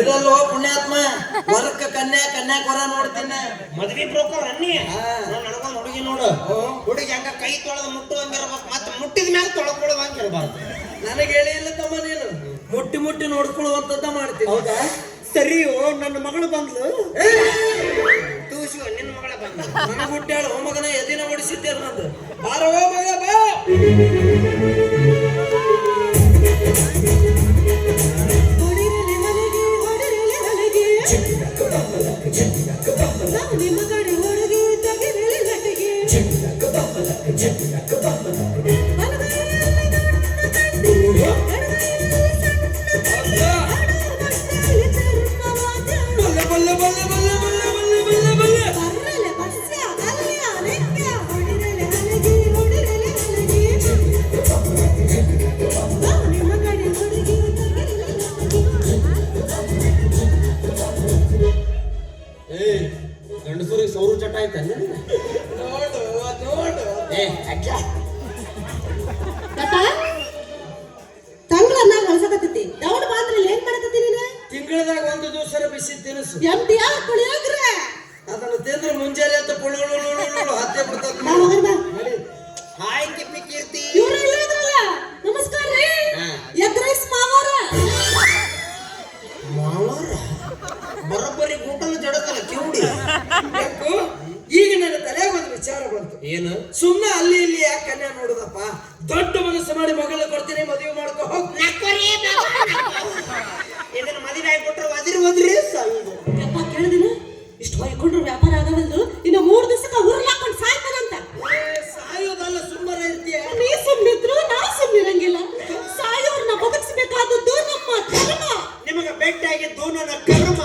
ಇದಲ್ಲೋ ಪುಣ್ಯಾತ್ಮ ವರಕ್ಕ ಕನ್ಯಾ ಕನ್ಯಾಕುರ ನೋಡ್ತೀನಿ. ಮದ್ವಿ ಬ್ರೋಕರ್ ಅನ್ನಿ. ನಡ್ಕೊಂಡ್ ಹುಡುಗಿ ನೋಡು. ಹುಡುಗಿ ಹಂಗ ಕೈ ತೊಳೆದು ಮುಟ್ಟುವಂಗಿರ್ಬೇಕು ಮತ್ತೆ ಮುಟ್ಟಿದ ಮ್ಯಾಲ ತೊಳ್ಕೊಳ್ಳುವಂಗಿರ್ಬಾರ್ದು ನನಗೆ ಹೇಳಿಲ್ಲ ತಮ್ಮ ನೀನು. ಮುಟ್ಟಿ ಮುಟ್ಟಿ ನೋಡ್ಕೊಳ್ಳುವಂತದ್ದ ಮಾಡ್ತೀನಿ. ಹೌದಾ? ಸರಿಯೋ ನನ್ನ ಮಗಳು ಬಂದ್ಲು. ತೂಸು ನಿನ್ನ ಮಗಳ ಬಂದ್ಲು. ನನಗೆ ಹುಟ್ಟ್ಯಾಳು ಮಗನ ಎದಿನ ಓಡಿಸಿದ್ದೇನೆ ನಂದು. ಬಾರವೋ ಮಗ ಬಾ! ನಿಮ್ಮ ಕಡೆ ಹುಡುಗಿ ತೆಗೆದಿಲ್ಲ ಸೌರ ಚಟ ಐತೆ ನೋಡು ನೋಡು. ಏ ಅಜ್ಜ. ತಾತ ತಂಗ್ಳನ್ನ ಹೊಲ್ಸಕತ್ತೈತಿ. ದೌಡ್ ಏನ್ ಮಾಡಕತ್ತಿ ನೀನು? ತಿಂಗಳದಾಗ ಒಂದು ದಿವಸ ಬಿಸಿ ತಿನಿಸು. ಎಂಟಿ ಯಾಕೆ ಕುಳಿಯೋಗ್ರೆ ಅದನ್ನು ತಿಂದ್ರೆ ಮುಂಜಾನೆ ಅಂತ ಹತ್ತೆ ಬಿಡ್ತದ. ಹಾಯ್ ಕಿಪ್ಪಿ ಕೀರ್ತಿ. ಇವ್ರು ಇಲ್ಲೇ ಇದ್ರಲ್ಲ? ನಮಸ್ಕಾರ ರೀ. ಹಾ. ಎಗ್ ರೈಸ್ ಮಾವಾರ. ಮಾವಾರ? ಬರೋಬ್ಬರಿ ಜಡಕಲ್ಲ ಕಿವುಡಿ ಯಾಕೋ ಈಗ ನನ್ನ ತಲೆಗೆ ಒಂದು ವಿಚಾರ ಬಂತು. ಏನು? ಸುಮ್ಮನೆ ಅಲ್ಲಿ ಇಲ್ಲಿ ಯಾಕೆ ಕನ್ಯಾ ನೋಡುದಪ್ಪ? ದೊಡ್ಡ ಮನಸ್ಸು ಮಾಡಿ ಮಗಳ ಕೊಡ್ತೀನಿ ಮದುವೆ ಮಾಡ್ಕೊ ಹೋಗ್. ಇದನ್ನ ಮದುವೆ ಆಗ್ಬಿಟ್ರೆ ಒದಿರಿ ಒದಿರಿ ಯಪ್ಪ ಕೇಳಿದಿನ. ಇಷ್ಟು ಹೊಯ್ಕೊಂಡ್ರು ವ್ಯಾಪಾರ ಆಗವಲ್ದು ಇನ್ನು ಮೂರ್ ದಿವಸಕ್ಕ ಉರ್ಲಾಕೊಂಡ್ ಸಾಯ್ತಾನಂತ ಏ, ಸಾಯೋದಲ್ಲ ಸುಮ್ಮನೆ ಇರ್ತೀಯ? ನೀ ಸುಮ್ನಿದ್ರು ನಾ ಸುಮ್ನಿರಂಗಿಲ್ಲ ಸಾಯೋರ್ನ ಬದುಕಿಸ್ಬೇಕಾದದ್ದು ನಮ್ಮ ಧರ್ಮ. ನಿಮಗೆ ಬೆಟ್ಟಾಗಿದ್ದು ನನ್ನ ಕರ್ಮ.